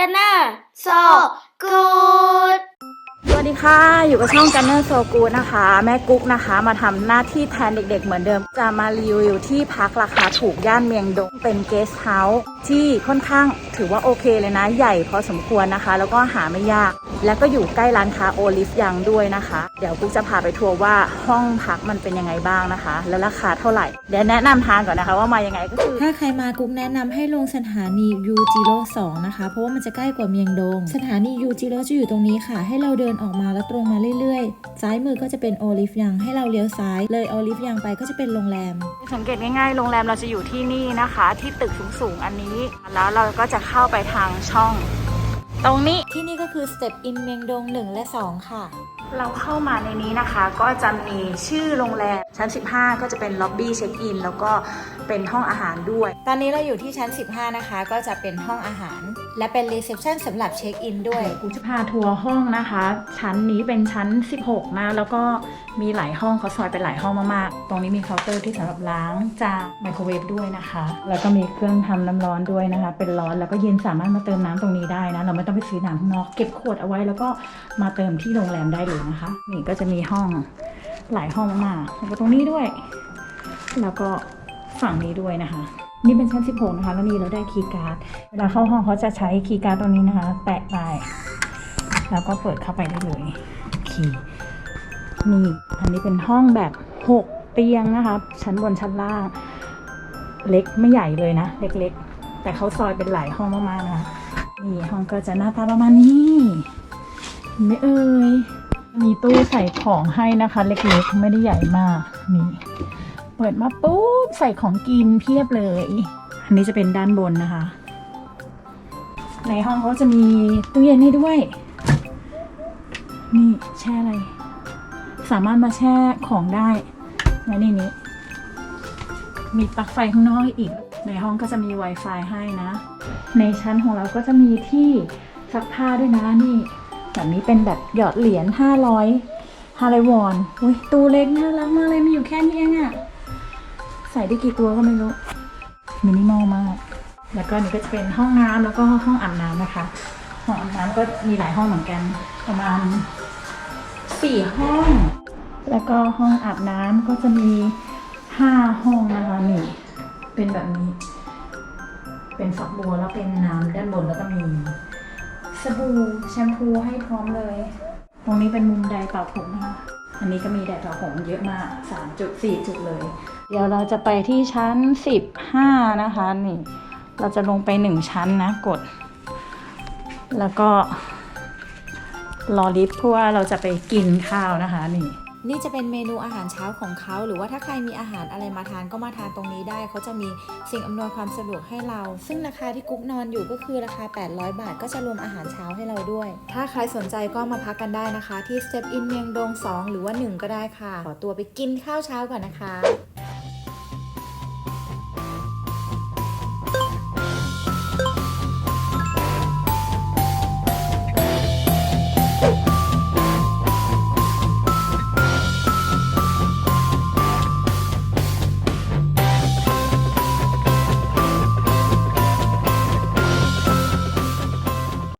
กันนะโซกูดส วัสดีค่ะ อยู่กับช่องกันเนอร์โซกูนะคะ แม่กุ๊กนะคะ มาทำหน้าที่แทนเด็กๆ เหมือนเดิม จะมารีวิวที่พักราคาถูกย่านเมียงดง เป็นเกสต์เฮาส์ที่ค่อนข้างถือว่าโอเคเลยนะ ใหญ่พอสมควรนะคะ แล้วก็หาไม่ยาก แล้วก็อยู่ใกล้ร้านค้าโอลิฟยังด้วยนะคะ เดี๋ยวกุ๊กจะพาไปทัวร์ว่าห้องพักมันเป็นยังไงบ้างนะคะ แล้วราคาเท่าไหร่ เดี๋ยวแนะนำทางก่อนนะคะ ว่ามายังไงก็คือ ถ้าใครมากุ๊กแนะนำให้ลงสถานียูจิโร่2นะคะ เพราะว่ามันจะใกล้กว่าเมียงดง สถานียูจิโร่จะอยู่ตรงนี้ค่ะ ให้เราเดินออกมาแล้วตรงมาเรื่อยๆ ซ้ายมือก็จะเป็นโอลิฟยังให้เราเลี้ยวซ้าย เลยโอลิฟยังไปก็จะเป็นโรงแรม สังเกตง่ายๆ โรงแรมเราจะอยู่ที่นี่นะคะ ที่ตึกสูงๆอันนี้ แล้วเราก็จะเข้าไปทางช่อง ตรงนี้ที่นี่ก็คือ Step In เมียงดง1และ 2 ค่ะ เราเข้ามาในนี้นะคะก็จะมีชื่อโรงแรมชั้น 15 ก็จะเป็นล็อบบี้เช็คอินแล้วก็เป็นห้องอาหารด้วย ตอนนี้เราอยู่ที่ชั้น 15 นะคะ ก็จะเป็นห้องอาหาร และเป็นรีเซพชันสำหรับเช็คอินด้วยกูจะพาทัวร์ห้องนะคะ ชั้นนี้เป็นชั้น 16 นะ แล้วก็มีหลายห้องเขาซอยเป็นหลายห้องมากๆ ตรงนี้มีเคาน์เตอร์ที่สำหรับล้างจานไมโครเวฟด้วยนะคะ แล้วก็มีเครื่องทำน้ำร้อนด้วยนะคะ เป็นร้อนแล้วก็เย็นสามารถมาเติมน้ำตรงนี้ได้นะ เราไม่ต้องไปซื้อน้ำข้างนอก เก็บขวดเอาไว้แล้วก็มาเติมที่โรงแรมได้เลยนะคะ นี่ก็จะมีห้องหลายห้องมากแล้วก็ตรงนี้ด้วย แล้วก็ฝั่งนี้ด้วยนะคะ นี่เป็นชั้น 16 นะคะ แล้วนี่เราได้คีย์การ์ด เวลาเข้าห้องเขาจะใช้คีย์การ์ดตรงนี้นะคะ แตะไป แล้วก็เปิดเข้าไปได้เลย คีย์นี่อันนี้เป็นห้องแบบ 6 เตียงนะคะ ชั้นบนชั้นล่าง เล็กไม่ใหญ่เลยนะ เล็กๆ แต่เขาซอยเป็นหลายห้องมากๆนะคะนี่ห้องก็จะหน้าตาประมาณนี้เห็นไหม่เอ่ย มีตู้ใส่ของให้นะคะ เล็กๆ ไม่ได้ใหญ่มากนี่เปิดมาปุ๊บใส่ของกินเพียบเลย อันนี้จะเป็นด้านบนนะคะ ในห้องเขาจะมีตู้เย็นให้ด้วย นี่แช่อะไร สามารถมาแช่ของได้และในนี้มีปลั๊กไฟข้างนอกอีก ในห้องก็จะมี Wi-Fi ให้นะ ในชั้นของเราก็จะมีที่ซักผ้าด้วยนะนี่ แบบนี้เป็นแบบหยอดเหรียญ500ฮาเลวอนอุ้ยตู้เล็กน่ารักมากเลยมีอยู่แค่นี้เองอะใส่ได้กี่ตัวก็ไม่รู้ มินิมอลมาก แล้วก็นี่ก็จะเป็นห้องน้ำแล้วก็ห้องอาบน้ำนะคะ ห้องอาบน้ำก็มีหลายห้องเหมือนกัน ประมาณสี่ห้อง แล้วก็ห้องอาบน้ำก็จะมีห้าห้องนะคะนี่ เป็นแบบนี้ เป็นฝักบัวแล้วเป็นน้ำด้านบนแล้วก็มี สบู่แชมพูให้พร้อมเลย ตรงนี้เป็นมุมไดร์เป่าผมนะคะอันนี้ก็มีแดดเป่าผมเยอะมากสามจุดสี่จุดเลย เดี๋ยวเราจะไปที่ชั้นสิบห้านะคะนี่ เราจะลงไปหนึ่งชั้นนะกด แล้วก็รอลิฟต์เพราะว่าเราจะไปกินข้าวนะคะนี่ นี่จะเป็นเมนูอาหารเช้าของเขา หรือว่าถ้าใครมีอาหารอะไรมาทานก็มาทานตรงนี้ได้ เขาจะมีสิ่งอำนวยความสะดวกให้เรา ซึ่งราคาที่กุ๊กนอนอยู่ก็คือราคา 800 บาท ก็จะรวมอาหารเช้าให้เราด้วย ถ้าใครสนใจก็มาพักกันได้นะคะ ที่ Step In เมียงดง 2 หรือว่า 1 ก็ได้ค่ะ ขอตัวไปกินข้าวเช้าก่อนนะคะ